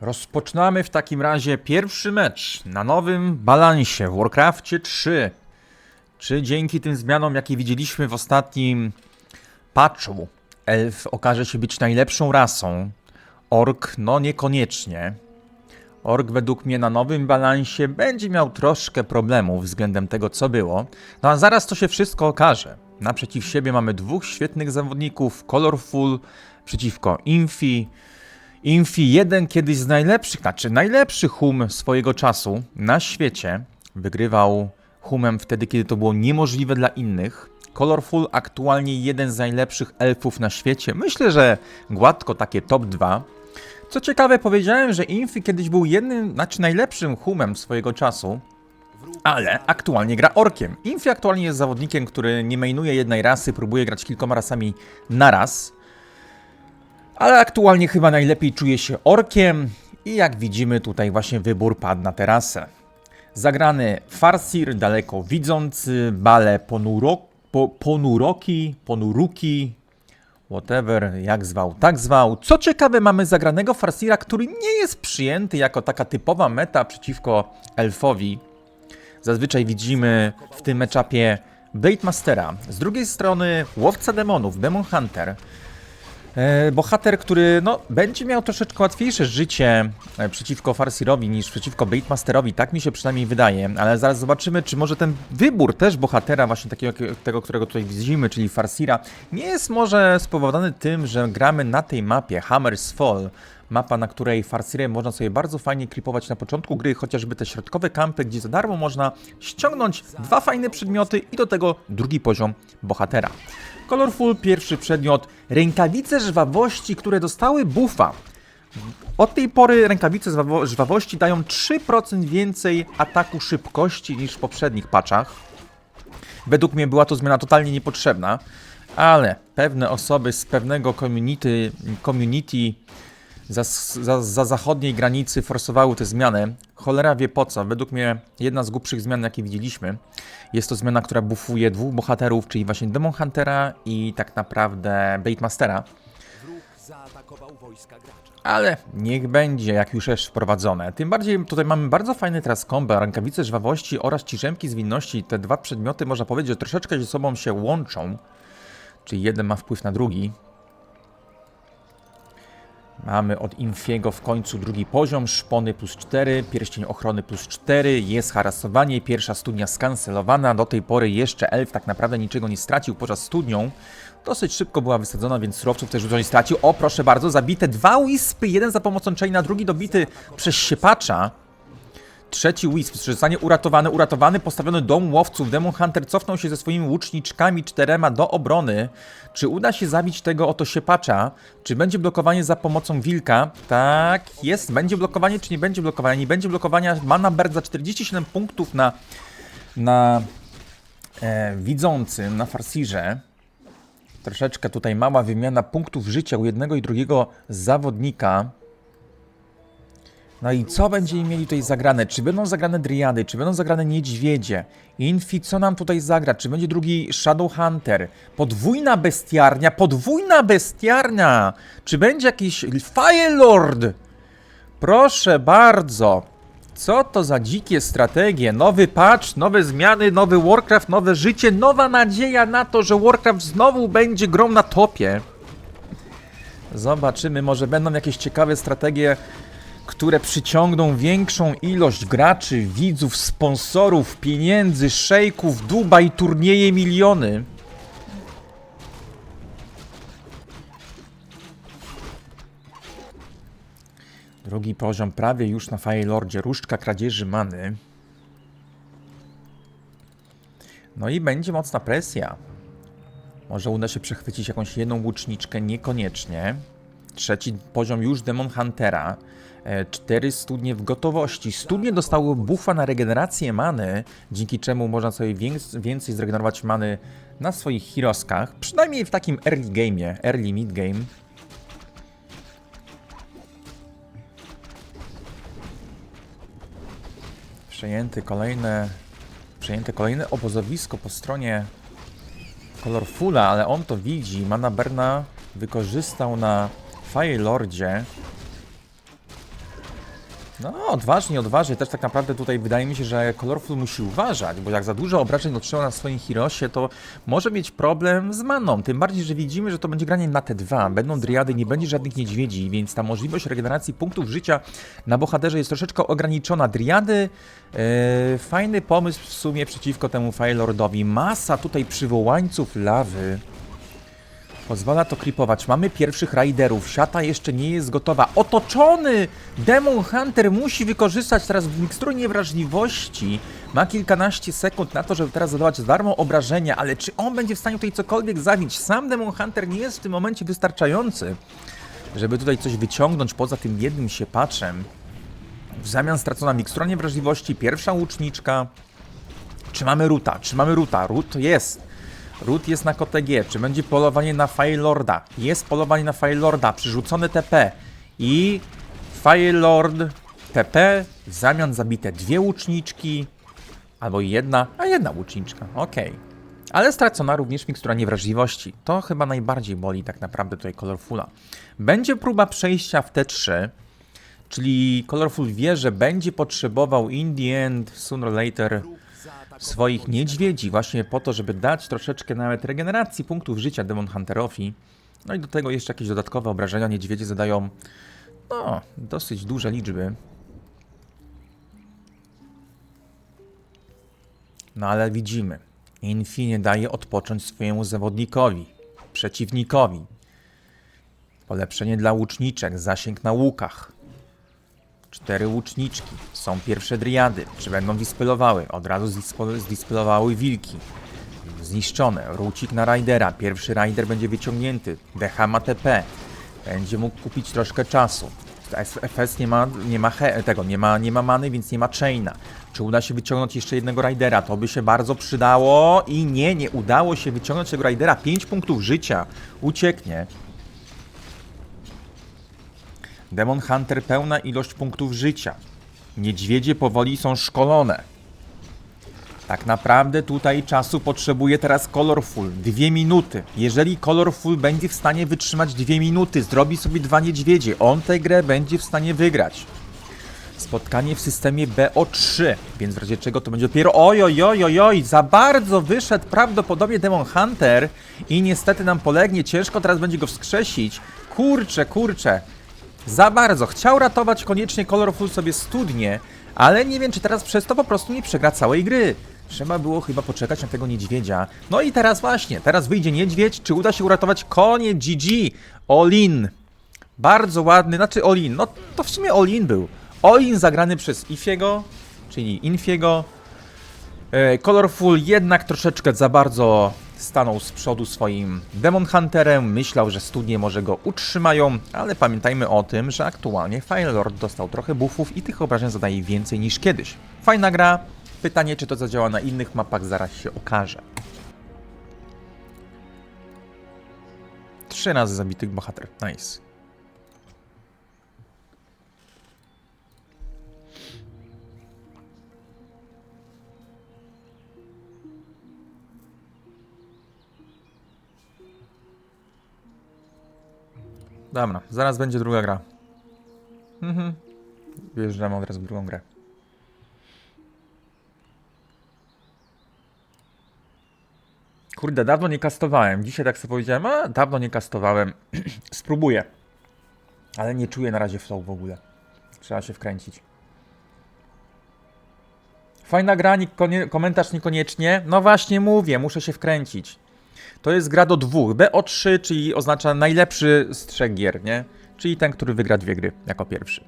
Rozpoczynamy w takim razie pierwszy mecz na nowym balansie w Warcraftie 3. Czy dzięki tym zmianom, jakie widzieliśmy w ostatnim patchu, elf okaże się być najlepszą rasą? Ork, no niekoniecznie. Ork według mnie na nowym balansie będzie miał troszkę problemów względem tego, co było. No a zaraz to się wszystko okaże. Naprzeciw siebie mamy dwóch świetnych zawodników, Colorful przeciwko Infi. Infi, jeden kiedyś z najlepszych, znaczy najlepszy hum swojego czasu na świecie. Wygrywał humem wtedy, kiedy to było niemożliwe dla innych. Colorful aktualnie jeden z najlepszych elfów na świecie. Myślę, że gładko takie top 2. Co ciekawe, powiedziałem, że Infi kiedyś był jednym, znaczy najlepszym humem swojego czasu, ale aktualnie gra orkiem. Infi aktualnie jest zawodnikiem, który nie mainuje jednej rasy, próbuje grać kilkoma rasami naraz. Ale aktualnie chyba najlepiej czuje się orkiem i jak widzimy tutaj właśnie wybór padł na tę rasę. Zagrany Farsir, daleko widzący, Bale Ponuro, po, Ponuroki, Ponuruki, whatever, jak zwał, tak zwał. Co ciekawe, mamy zagranego Farsira, który nie jest przyjęty jako taka typowa meta przeciwko elfowi. Zazwyczaj widzimy w tym meczapie Baitmastera. Z drugiej strony łowca demonów, Demon Hunter. E, bohater, który no, będzie miał troszeczkę łatwiejsze życie e, przeciwko Farsirowi niż przeciwko Baitmasterowi, tak mi się przynajmniej wydaje, ale zaraz zobaczymy, czy może ten wybór też bohatera, właśnie takiego, tego, którego tutaj widzimy, czyli Farsira, nie jest może spowodowany tym, że gramy na tej mapie Hammer's Fall, mapa, na której Farsirem można sobie bardzo fajnie klipować na początku gry, chociażby te środkowe kampy, gdzie za darmo można ściągnąć dwa fajne przedmioty i do tego drugi poziom bohatera. Colorful, pierwszy przedmiot, rękawice żwawości, które dostały buffa. Od tej pory rękawice żwawo- żwawości dają 3% więcej ataku szybkości niż w poprzednich patchach. Według mnie była to zmiana totalnie niepotrzebna, ale pewne osoby z pewnego community, community za, za, za zachodniej granicy forsowały tę zmianę. Cholera wie po co. Według mnie jedna z głupszych zmian, jakie widzieliśmy. Jest to zmiana, która bufuje dwóch bohaterów, czyli właśnie Demon Huntera i tak naprawdę gracza. Ale niech będzie, jak już jest wprowadzone. Tym bardziej tutaj mamy bardzo fajny teraz kombo, rękawice żwawości oraz ciżemki zwinności. Te dwa przedmioty można powiedzieć, że troszeczkę ze sobą się łączą. Czyli jeden ma wpływ na drugi. Mamy od Infiego w końcu drugi poziom, szpony plus 4, pierścień ochrony plus 4, jest harasowanie, pierwsza studnia skancelowana, do tej pory jeszcze elf tak naprawdę niczego nie stracił poza studnią. Dosyć szybko była wysadzona, więc surowców też dużo nie stracił. O, proszę bardzo, zabite dwa wispy, jeden za pomocą chaina, drugi dobity przez siepacza. Trzeci Wisp zostanie uratowany, uratowany, postawiony dom łowców. Demon Hunter cofnął się ze swoimi łuczniczkami czterema do obrony. Czy uda się zabić tego oto siepacza? Czy będzie blokowanie za pomocą wilka? Tak, jest. Będzie blokowanie, czy nie będzie blokowania? Nie będzie blokowania. Mana Bird za 47 punktów na, na e, widzącym, na Farsirze. Troszeczkę tutaj mała wymiana punktów życia u jednego i drugiego zawodnika. No i co będziemy mieli tutaj zagrane? Czy będą zagrane Driady? Czy będą zagrane Niedźwiedzie? Infi, co nam tutaj zagra? Czy będzie drugi Shadow Hunter? Podwójna bestiarnia? Podwójna bestiarnia! Czy będzie jakiś Fire Lord? Proszę bardzo! Co to za dzikie strategie? Nowy patch, nowe zmiany, nowy Warcraft, nowe życie, nowa nadzieja na to, że Warcraft znowu będzie grą na topie. Zobaczymy, może będą jakieś ciekawe strategie, które przyciągną większą ilość graczy, widzów, sponsorów, pieniędzy, szejków, Dubaj, turnieje, miliony. Drugi poziom prawie już na Firelordzie. Różdżka kradzieży many. No i będzie mocna presja. Może uda się przechwycić jakąś jedną łuczniczkę, niekoniecznie. Trzeci poziom już Demon Huntera. E, Cztery studnie w gotowości. Studnie dostały buffa na regenerację many, dzięki czemu można sobie więc- więcej zregenerować many na swoich heroskach. Przynajmniej w takim early game'ie, early mid game. Przejęty kolejne, przejęte kolejne obozowisko po stronie Colorfula, ale on to widzi. Mana Berna wykorzystał na Fire Lordzie No, odważnie, odważnie. Też tak naprawdę tutaj wydaje mi się, że Colorful musi uważać, bo jak za dużo obrażeń otrzyma na swoim Hirosie, to może mieć problem z maną. Tym bardziej, że widzimy, że to będzie granie na T2. Będą driady, nie będzie żadnych niedźwiedzi, więc ta możliwość regeneracji punktów życia na bohaterze jest troszeczkę ograniczona. Driady, e, fajny pomysł w sumie przeciwko temu Firelordowi. Masa tutaj przywołańców lawy. Pozwala to kripować. Mamy pierwszych raiderów. Siata jeszcze nie jest gotowa. Otoczony! Demon Hunter musi wykorzystać teraz miksturę niewrażliwości. Ma kilkanaście sekund na to, żeby teraz zadawać za darmo obrażenia, ale czy on będzie w stanie tutaj cokolwiek zabić? Sam Demon Hunter nie jest w tym momencie wystarczający, żeby tutaj coś wyciągnąć poza tym jednym siepaczem. W zamian stracona mikstura niewrażliwości, pierwsza łuczniczka. Czy mamy ruta? Czy mamy ruta? Rut jest. Root jest na KTG. Czy będzie polowanie na Firelorda? Jest polowanie na Firelorda. Przyrzucony TP. I Firelord TP. W zamian zabite dwie łuczniczki. Albo jedna, a jedna łuczniczka. Okej. Ale stracona również mikstura niewrażliwości. To chyba najbardziej boli tak naprawdę tutaj Colorfula. Będzie próba przejścia w T3. Czyli Colorful wie, że będzie potrzebował in the end, sooner or later, swoich niedźwiedzi właśnie po to, żeby dać troszeczkę nawet regeneracji punktów życia Demon Hunterowi. No i do tego jeszcze jakieś dodatkowe obrażenia. Niedźwiedzie zadają no, dosyć duże liczby. No ale widzimy, Infinie daje odpocząć swojemu zawodnikowi, przeciwnikowi. Polepszenie dla łuczniczek, zasięg na łukach. Cztery łuczniczki. Są pierwsze driady. Czy będą dispelowały? Od razu zdispelowały wilki. Zniszczone. Rucik na Raidera. Pierwszy Raider będzie wyciągnięty. DH ma TP. Będzie mógł kupić troszkę czasu. FS nie ma, nie ma he, tego, nie ma, nie ma many, więc nie ma chaina. Czy uda się wyciągnąć jeszcze jednego Raidera? To by się bardzo przydało. I nie, nie udało się wyciągnąć tego Raidera. 5 punktów życia. Ucieknie. Demon Hunter pełna ilość punktów życia. Niedźwiedzie powoli są szkolone. Tak naprawdę tutaj czasu potrzebuje teraz Colorful. Dwie minuty. Jeżeli Colorful będzie w stanie wytrzymać dwie minuty, zrobi sobie dwa niedźwiedzie, on tę grę będzie w stanie wygrać. Spotkanie w systemie BO3, więc w razie czego to będzie dopiero oj, za bardzo wyszedł prawdopodobnie Demon Hunter i niestety nam polegnie, ciężko teraz będzie go wskrzesić. Kurczę, kurczę, za bardzo. Chciał ratować koniecznie Colorful sobie studnie, ale nie wiem, czy teraz przez to po prostu nie przegra całej gry. Trzeba było chyba poczekać na tego niedźwiedzia. No i teraz właśnie, teraz wyjdzie niedźwiedź, czy uda się uratować konie GG? Olin. Bardzo ładny, znaczy Olin, no to w sumie Olin był. Olin zagrany przez Ifiego, czyli Infiego. E, Colorful jednak troszeczkę za bardzo stanął z przodu swoim Demon Hunterem, myślał, że studnie może go utrzymają, ale pamiętajmy o tym, że aktualnie Firelord dostał trochę buffów i tych obrażeń zadaje więcej niż kiedyś. Fajna gra, pytanie czy to zadziała na innych mapach zaraz się okaże. Trzy razy zabitych bohater, nice. Dobra, zaraz będzie druga gra. Mhm. Wjeżdżamy od razu w drugą grę. Kurde, dawno nie kastowałem. Dzisiaj tak sobie powiedziałem, a dawno nie kastowałem. Spróbuję. Ale nie czuję na razie flow w ogóle. Trzeba się wkręcić. Fajna gra, komentarz niekoniecznie. No właśnie mówię, muszę się wkręcić. To jest gra do dwóch. BO3, czyli oznacza najlepszy z trzech gier, nie? Czyli ten, który wygra dwie gry jako pierwszy.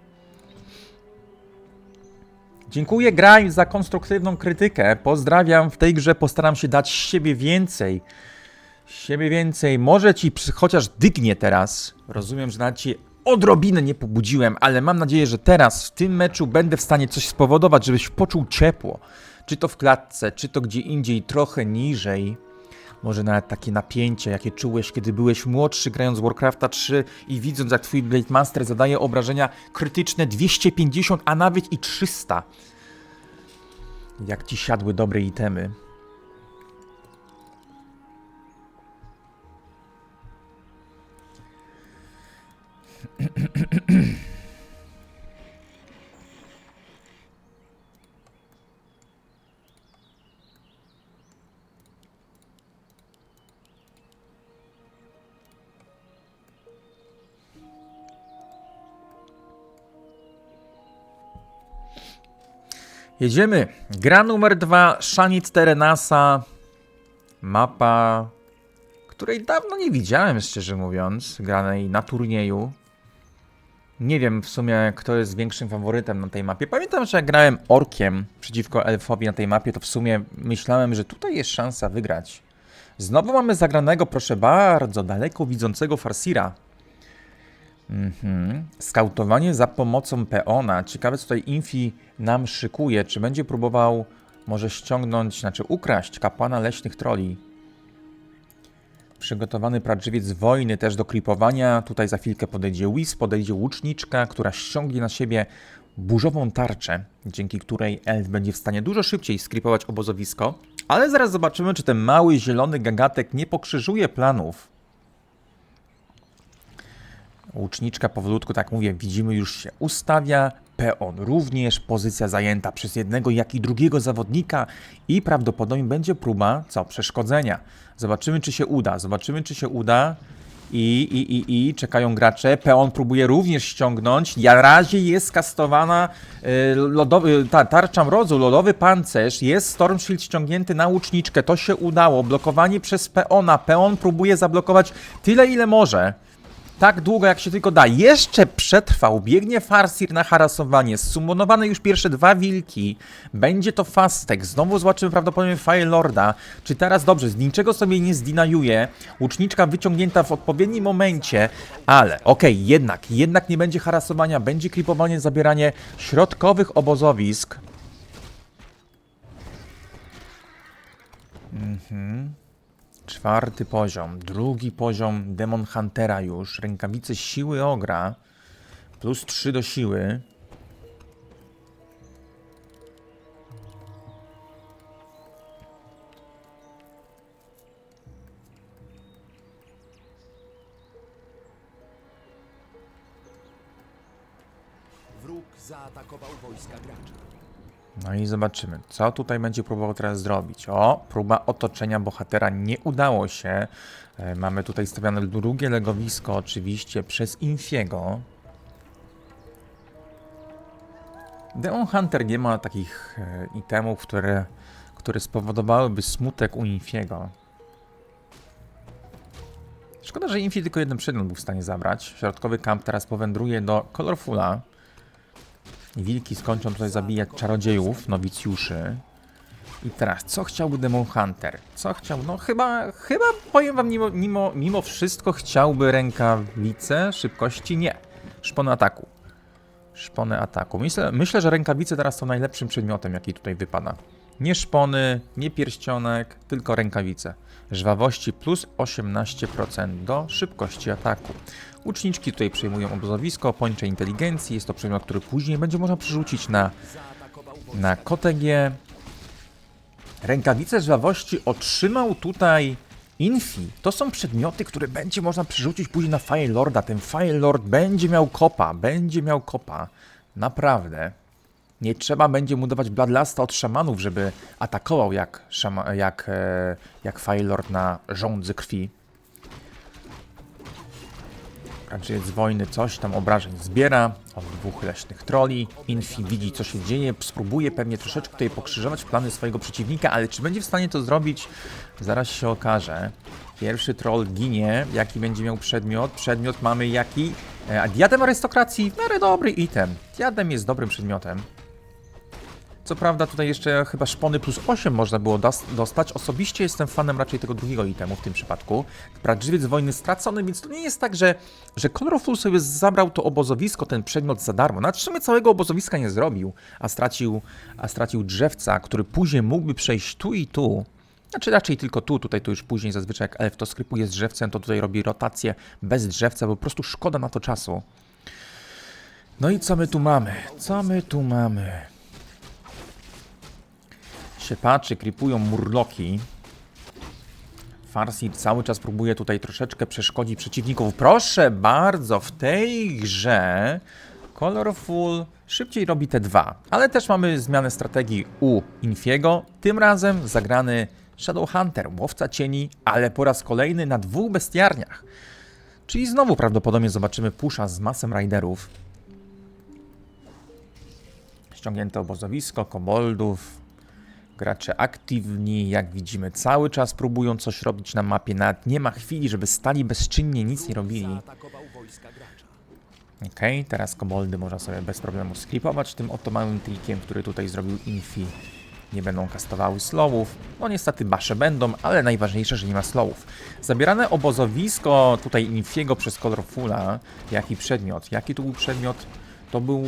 Dziękuję Graj za konstruktywną krytykę. Pozdrawiam. W tej grze postaram się dać siebie więcej. Siebie więcej. Może ci chociaż dygnie teraz. Rozumiem, że nawet ci odrobinę nie pobudziłem, ale mam nadzieję, że teraz w tym meczu będę w stanie coś spowodować, żebyś poczuł ciepło. Czy to w klatce, czy to gdzie indziej, trochę niżej. Może nawet takie napięcie, jakie czułeś, kiedy byłeś młodszy, grając Warcrafta 3 i widząc, jak twój Blade Master zadaje obrażenia krytyczne 250, a nawet i 300. Jak ci siadły dobre itemy. Jedziemy. Gra numer dwa, Szanic Terenasa. Mapa, której dawno nie widziałem, szczerze mówiąc, granej na turnieju. Nie wiem w sumie, kto jest większym faworytem na tej mapie. Pamiętam, że jak grałem orkiem przeciwko elfowi na tej mapie, to w sumie myślałem, że tutaj jest szansa wygrać. Znowu mamy zagranego, proszę bardzo, daleko widzącego Farsira. Mhm. Skautowanie za pomocą peona. Ciekawe, co tutaj Infi nam szykuje. Czy będzie próbował może ściągnąć, znaczy ukraść kapłana leśnych troli? Przygotowany prażywiec wojny też do klipowania. Tutaj za chwilkę podejdzie Whis, podejdzie łuczniczka, która ściągnie na siebie burzową tarczę, dzięki której elf będzie w stanie dużo szybciej skripować obozowisko. Ale zaraz zobaczymy, czy ten mały zielony gagatek nie pokrzyżuje planów. Łuczniczka powolutku, tak mówię, widzimy już się ustawia. Peon również, pozycja zajęta przez jednego, jak i drugiego zawodnika i prawdopodobnie będzie próba, co, przeszkodzenia. Zobaczymy, czy się uda, zobaczymy, czy się uda. I, i, i, i czekają gracze. Peon próbuje również ściągnąć. Na razie jest skastowana y, lodowy, ta, tarcza mrozu, lodowy pancerz. Jest Storm Shield ściągnięty na łuczniczkę. To się udało. Blokowanie przez Peona. Peon próbuje zablokować tyle, ile może. Tak długo jak się tylko da. Jeszcze przetrwał. Biegnie Farsir na harasowanie. Summonowane już pierwsze dwa wilki. Będzie to Fastek. Znowu zobaczymy prawdopodobnie Fire Lorda. Czy teraz dobrze? Z niczego sobie nie zdinajuje. Łuczniczka wyciągnięta w odpowiednim momencie. Ale okej, jednak. Jednak nie będzie harasowania. Będzie klipowanie, zabieranie środkowych obozowisk. Czwarty poziom, drugi poziom Demon Huntera już, rękawice siły ogra, plus 3 do siły. Wróg zaatakował wojska gracza. No i zobaczymy, co tutaj będzie próbował teraz zrobić. O, próba otoczenia bohatera nie udało się. E, Mamy tutaj stawiane drugie legowisko, oczywiście przez Infiego. Demon Hunter nie ma takich e, itemów, które, które spowodowałyby smutek u Infiego. Szkoda, że Infi tylko jeden przedmiot był w stanie zabrać. Środkowy kamp teraz powędruje do Colorfula. Wilki skończą tutaj zabijać czarodziejów, nowicjuszy. I teraz, co chciałby Demon Hunter? Co chciał? No chyba, chyba powiem wam, mimo, mimo, mimo wszystko chciałby rękawice szybkości? Nie. Szpony ataku. Szpony ataku. Myślę, myślę, że rękawice teraz są najlepszym przedmiotem, jaki tutaj wypada. Nie szpony, nie pierścionek, tylko rękawice. Żwawości plus 18% do szybkości ataku. Łuczniczki tutaj przejmują obozowisko, pończe inteligencji. Jest to przedmiot, który później będzie można przerzucić na, na KTG. Rękawice żwawości otrzymał tutaj Infi. To są przedmioty, które będzie można przerzucić później na Fire Lorda. Ten Fire Lord będzie miał kopa, będzie miał kopa. Naprawdę. Nie trzeba będzie mu dawać Bloodlasta od szamanów, żeby atakował jak, szama, jak, e, jak Fire Lord na żądzy krwi. Raczej z wojny coś tam obrażeń zbiera od dwóch leśnych troli. Infi widzi co się dzieje, spróbuje pewnie troszeczkę tutaj pokrzyżować plany swojego przeciwnika, ale czy będzie w stanie to zrobić, zaraz się okaże. Pierwszy troll ginie. Jaki będzie miał przedmiot? Przedmiot mamy jaki? E, A diadem arystokracji? W miarę dobry item. Diadem jest dobrym przedmiotem. Co prawda tutaj jeszcze chyba szpony plus 8 można było dos- dostać. Osobiście jestem fanem raczej tego drugiego itemu w tym przypadku. Prażywiec wojny stracony, więc to nie jest tak, że, że Colorful sobie zabrał to obozowisko, ten przedmiot za darmo. Nawet w sumie całego obozowiska nie zrobił, a stracił, a stracił drzewca, który później mógłby przejść tu i tu. Znaczy raczej tylko tu, tutaj to już później zazwyczaj jak elf to skrypuje z drzewcem, to tutaj robi rotację bez drzewca, bo po prostu szkoda na to czasu. No i co my tu mamy? Co my tu mamy? Siepaczy kripują murloki. Farsi cały czas próbuje tutaj troszeczkę przeszkodzić przeciwników. Proszę bardzo, w tej grze Colorful szybciej robi te dwa. Ale też mamy zmianę strategii u Infiego. Tym razem zagrany Shadowhunter, łowca cieni, ale po raz kolejny na dwóch bestiarniach. Czyli znowu prawdopodobnie zobaczymy pusza z masem riderów. ściągnięte obozowisko, koboldów. Gracze aktywni, jak widzimy, cały czas próbują coś robić na mapie. Nawet nie ma chwili, żeby stali bezczynnie, nic nie robili. Okej, teraz koboldy można sobie bez problemu sklipować tym oto małym trikiem, który tutaj zrobił Infi. Nie będą kastowały slowów. No niestety basze będą, ale najważniejsze, że nie ma slowów. Zabierane obozowisko tutaj Infiego przez Colorfula. Jaki przedmiot? Jaki to był przedmiot? To, był,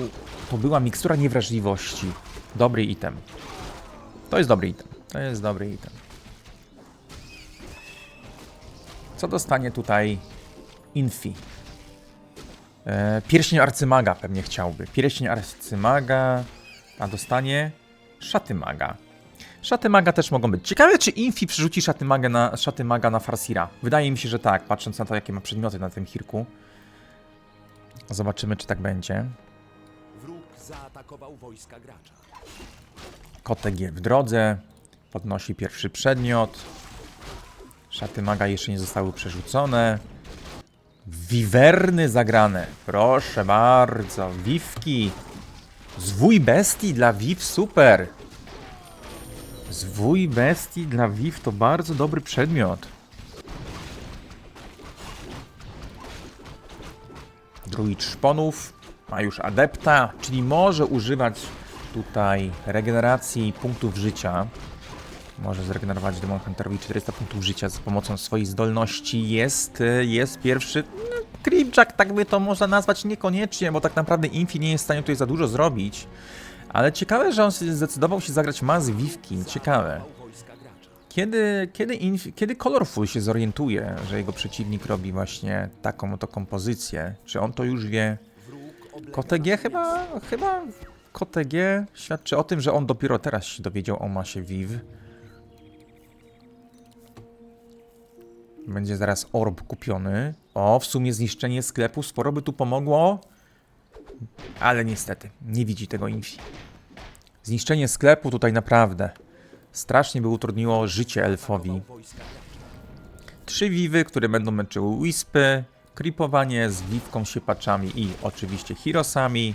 to była mikstura niewrażliwości. Dobry item. To jest dobry item. To jest dobry item. Co dostanie tutaj Infi? E, pierścień arcymaga pewnie chciałby. Pierścień arcymaga, a dostanie szaty maga. Szaty maga też mogą być. Ciekawe, czy Infi przerzuci szaty maga na, szaty maga na Farsira. Wydaje mi się, że tak, patrząc na to, jakie ma przedmioty na tym Hirku. Zobaczymy, czy tak będzie. Wróg zaatakował wojska gracza. Kotek w drodze. Podnosi pierwszy przedmiot. Szaty maga jeszcze nie zostały przerzucone. Wiwerny zagrane. Proszę bardzo. Wiwki. Zwój bestii dla Wiw super. Zwój bestii dla Wiw to bardzo dobry przedmiot. Druid szponów ma już adepta, czyli może używać tutaj regeneracji punktów życia. Może zregenerować Demon Hunterowi 400 punktów życia z pomocą swojej zdolności. Jest, jest pierwszy. No, Creepjack, tak by to można nazwać niekoniecznie, bo tak naprawdę Infi nie jest w stanie tutaj za dużo zrobić. Ale ciekawe, że on zdecydował się zagrać Maz Wiwki. Ciekawe. Kiedy, kiedy, Inf- kiedy Colorful się zorientuje, że jego przeciwnik robi właśnie taką oto kompozycję? Czy on to już wie? KTG chyba, chyba KTG świadczy o tym, że on dopiero teraz się dowiedział o masie Viv. Będzie zaraz orb kupiony. O, w sumie zniszczenie sklepu sporo by tu pomogło. Ale niestety, nie widzi tego Infi. Zniszczenie sklepu tutaj naprawdę strasznie by utrudniło życie elfowi. Trzy wiwy, które będą męczyły wispy, creepowanie z wiwką, siepaczami i oczywiście hirosami.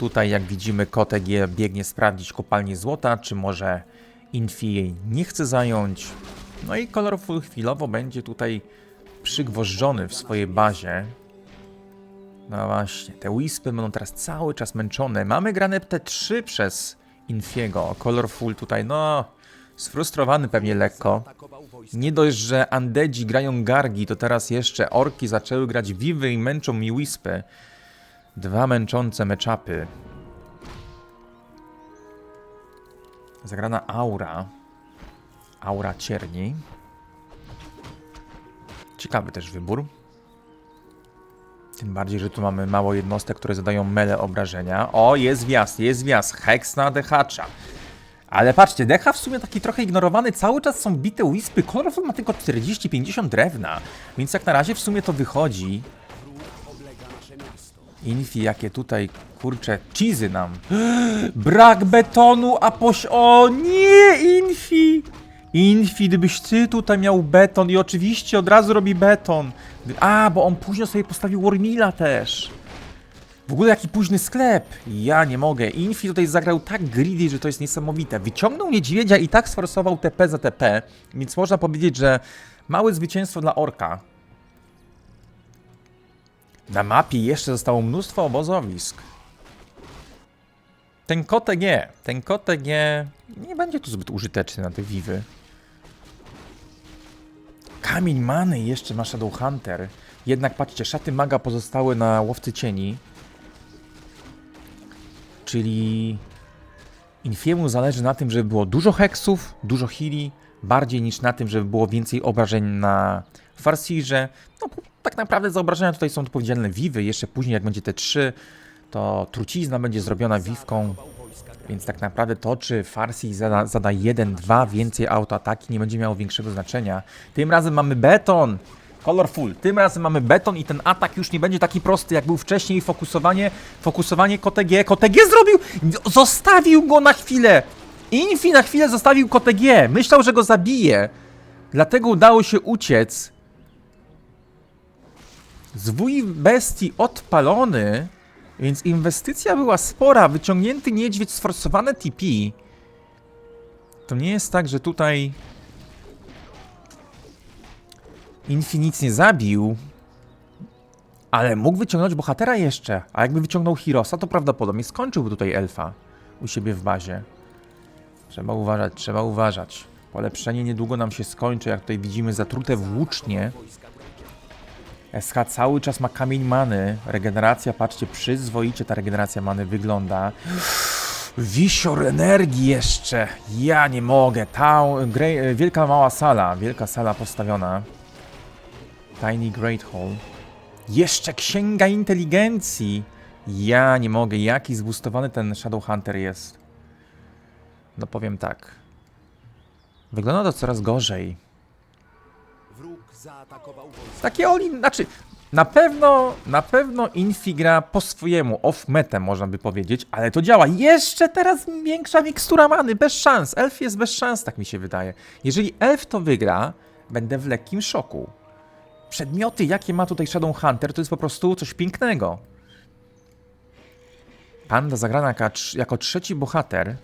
Tutaj jak widzimy je biegnie sprawdzić kopalnię złota, czy może Infi jej nie chce zająć. No i Colorful chwilowo będzie tutaj przygwożdżony w swojej bazie. No właśnie, te wispy będą teraz cały czas męczone. Mamy grane T3 przez Infiego. Colorful tutaj, no, sfrustrowany pewnie lekko. Nie dość, że Andedzi grają Gargi, to teraz jeszcze Orki zaczęły grać Vivy i męczą mi Wispy. Dwa męczące meczapy. Zagrana Aura. Aura Cierni. Ciekawy też wybór. Tym bardziej, że tu mamy mało jednostek, które zadają mele obrażenia. O, jest wjazd, jest wjazd. Hex na Dehacza. Ale patrzcie, Decha w sumie taki trochę ignorowany, cały czas są bite Wispy, Colorful ma tylko 40-50 drewna, więc jak na razie w sumie to wychodzi. Infi, jakie tutaj, kurcze, cheesy nam. Brak betonu, a poś... O nie, Infi! Infi, gdybyś ty tutaj miał beton i oczywiście od razu robi beton. A, bo on później sobie postawił Wormila też. W ogóle jaki późny sklep. Ja nie mogę. Infi tutaj zagrał tak greedy, że to jest niesamowite. Wyciągnął niedźwiedzia i tak sforsował TP za TP, więc można powiedzieć, że małe zwycięstwo dla Orka. Na mapie jeszcze zostało mnóstwo obozowisk. Ten kotek nie. Ten kotek nie. Nie będzie tu zbyt użyteczny na te wiwy. Kamień many jeszcze ma Shadow Hunter. Jednak patrzcie, szaty maga pozostały na łowcy cieni. Czyli Infiemu zależy na tym, żeby było dużo heksów, dużo heali, bardziej niż na tym, żeby było więcej obrażeń na Farsirze. No tak naprawdę za obrażenia tutaj są odpowiedzialne Wiwy, jeszcze później jak będzie te trzy, to trucizna będzie zrobiona Wiwką, więc tak naprawdę to, czy Farsi zada, zada 1, 2 więcej autoataki nie będzie miało większego znaczenia. Tym razem mamy beton! Colorful. Tym razem mamy beton i ten atak już nie będzie taki prosty, jak był wcześniej. Fokusowanie, fokusowanie KTG. KTG zrobił! Zostawił go na chwilę! Infi na chwilę zostawił KTG. Myślał, że go zabije. Dlatego udało się uciec. Zwój bestii odpalony. Więc inwestycja była spora. Wyciągnięty niedźwiedź, sforsowane TP. To nie jest tak, że tutaj Infi nie zabił, ale mógł wyciągnąć bohatera jeszcze. A jakby wyciągnął Hirosa, to prawdopodobnie skończyłby tutaj elfa u siebie w bazie. Trzeba uważać, trzeba uważać. Polepszenie niedługo nam się skończy, jak tutaj widzimy zatrute włócznie. SH cały czas ma kamień many. Regeneracja, patrzcie, przyzwoicie ta regeneracja many wygląda. Wisior energii jeszcze. Ja nie mogę. Ta wielka mała sala. Wielka sala postawiona. Tiny Great Hall. Jeszcze księga inteligencji. Ja nie mogę. Jaki zbustowany ten Shadowhunter jest. No powiem tak. Wygląda to coraz gorzej. Takie Oli, znaczy na pewno, na pewno Infi gra po swojemu, off metę można by powiedzieć, ale to działa. Jeszcze teraz większa mikstura many, bez szans. Elf jest bez szans, tak mi się wydaje. Jeżeli Elf to wygra, będę w lekkim szoku. Przedmioty, jakie ma tutaj Shadowhunter, to jest po prostu coś pięknego. Panda zagrana jako trzeci bohater.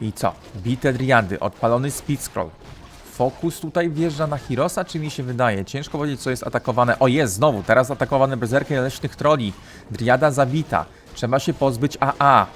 I co? Bite driady, odpalony speed scroll. Fokus tutaj wjeżdża na Hirosa, czy mi się wydaje? Ciężko powiedzieć, co jest atakowane. O, jest znowu, teraz atakowany berserker leśnych troli. Driada zabita. Trzeba się pozbyć AA.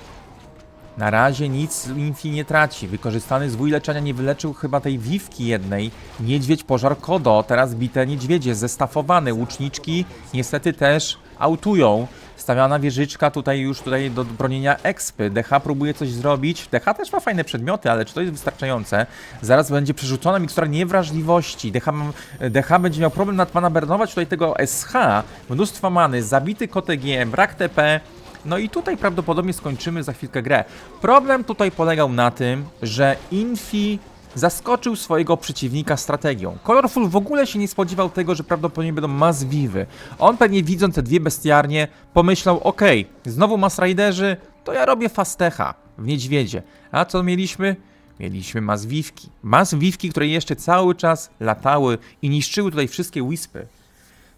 Na razie nic Infi nie traci. Wykorzystany zwój leczenia nie wyleczył chyba tej wiwki jednej. Niedźwiedź pożar Kodo, teraz bite niedźwiedzie, zestafowany. Łuczniczki niestety też autują. Stawiana wieżyczka tutaj już tutaj do bronienia expy. DH próbuje coś zrobić. DH też ma fajne przedmioty, ale czy to jest wystarczające? Zaraz będzie przerzucona mikstura niewrażliwości. DH, DH będzie miał problem nadmana bernować tutaj tego SH. Mnóstwo many, zabity KTG, brak TP. No i tutaj prawdopodobnie skończymy za chwilkę grę. Problem tutaj polegał na tym, że Infi zaskoczył swojego przeciwnika strategią. Colorful w ogóle się nie spodziewał tego, że prawdopodobnie będą Mass Vivy. On pewnie widząc te dwie bestiarnie pomyślał, okej, znowu Mass Riderzy, to ja robię Fastecha w Niedźwiedzie. A co mieliśmy? Mieliśmy. Mass Vivki, które jeszcze cały czas latały i niszczyły tutaj wszystkie Wispy.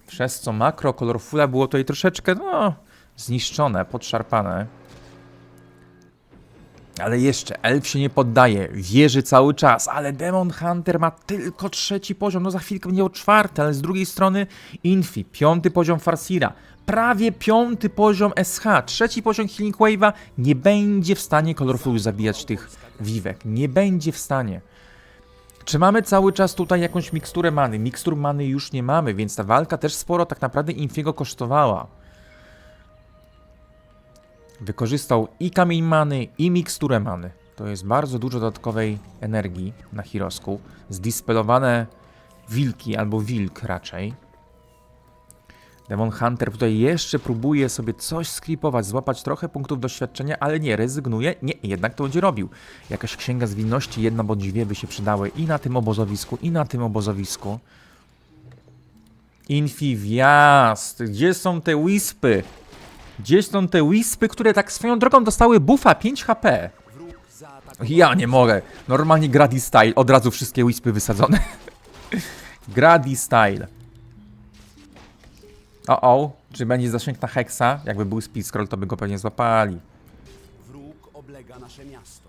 Przez co makro Colorfula było tutaj troszeczkę, no, zniszczone, podszarpane. Ale jeszcze, elf się nie poddaje, wierzy cały czas, ale Demon Hunter ma tylko trzeci poziom, no za chwilkę będzie o czwarty, ale z drugiej strony Infi, piąty poziom Farsira, prawie piąty poziom SH, trzeci poziom Healing Wave'a, nie będzie w stanie Colorful zabijać tych wiwek, nie będzie w stanie. Czy mamy cały czas tutaj jakąś miksturę many? Mikstur many już nie mamy, więc ta walka też sporo tak naprawdę Infiego kosztowała. Wykorzystał i kamień many, i miksturę many. To jest bardzo dużo dodatkowej energii na Hirosku. Zdispelowane wilki, albo wilk raczej. Demon Hunter tutaj jeszcze próbuje sobie coś sklipować, złapać trochę punktów doświadczenia, ale nie, rezygnuje. Nie, jednak to będzie robił. Jakaś księga zwinności, jedna bądź dwie by się przydały i na tym obozowisku, i na tym obozowisku. Infi wjazd! Gdzie są te wispy? Gdzie są te wispy, które tak swoją drogą dostały buffa 5 HP? Ja nie mogę. Normalnie Grady Style. Od razu wszystkie wispy wysadzone. Grady Style. O, o. Czy będzie zasięg na Hexa? Jakby był speed scroll, to by go pewnie złapali. Wróg oblega nasze miasto.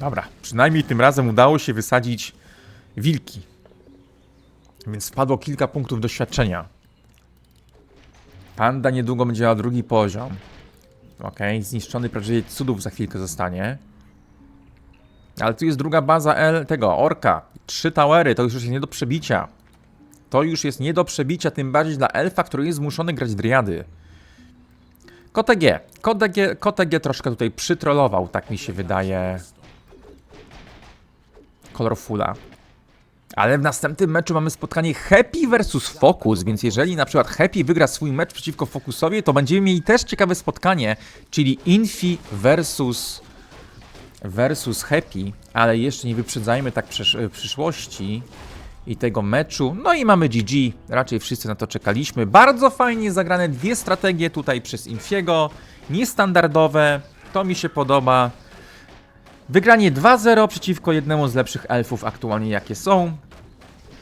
Dobra, przynajmniej tym razem udało się wysadzić wilki. Więc wpadło kilka punktów doświadczenia. Panda niedługo będzie miała drugi poziom. Okej, zniszczony prawie cudów za chwilkę zostanie. Ale tu jest druga baza L tego, Orka. Trzy towery, to już jest nie do przebicia. To już jest nie do przebicia, tym bardziej dla elfa, który jest zmuszony grać driady. KTG. KTG, KTG troszkę tutaj przytrolował, tak mi się wydaje. Colorfula. Ale w następnym meczu mamy spotkanie Happy versus Focus, więc jeżeli na przykład Happy wygra swój mecz przeciwko Focusowi, to będziemy mieli też ciekawe spotkanie, czyli Infi versus versus Happy, ale jeszcze nie wyprzedzajmy tak przysz przyszłości i tego meczu. No i mamy GG, raczej wszyscy na to czekaliśmy. Bardzo fajnie zagrane dwie strategie tutaj przez Infiego, niestandardowe, to mi się podoba. Wygranie 2-0 przeciwko jednemu z lepszych elfów aktualnie jakie są.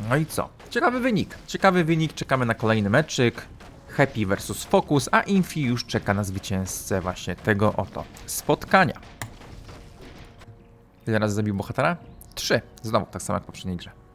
No i co? Ciekawy wynik. Ciekawy wynik, czekamy na kolejny meczyk. Happy versus Focus, a Infi już czeka na zwycięzcę właśnie tego oto spotkania. Ile razy zabił bohatera? Trzy. Znowu tak samo jak w poprzedniej grze.